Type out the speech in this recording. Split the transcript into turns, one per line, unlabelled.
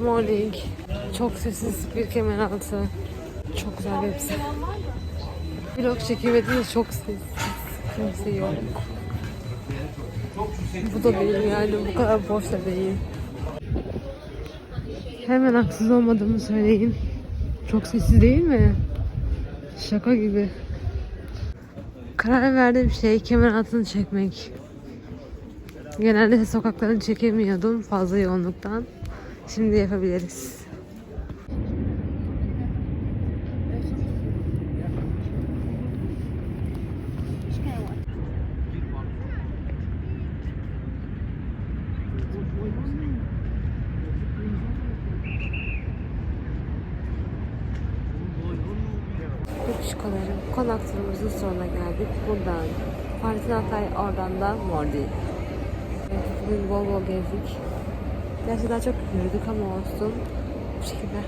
morning. Çok sessiz bir kemeraltı. Çok güzel hepsi. Vlog çekemediğiniz çok sessiz. Kimse yok. Bu da değil yani bu kadar boş da değil. Hemen haksız olmadığımı söyleyin. Çok sessiz değil mi? Şaka gibi. Karar verdiğim şey kemer altını çekmek. Genelde sokaklarını çekemiyordum fazla yoğunluktan. Şimdi yapabiliriz. Kuşkalarım konak turumuzun sonuna geldik. Buradan Partin Altay oradan da Mordi. Bugün bol bol gezdik. Gerçi daha çok yürüdük ama olsun. Bu şekilde.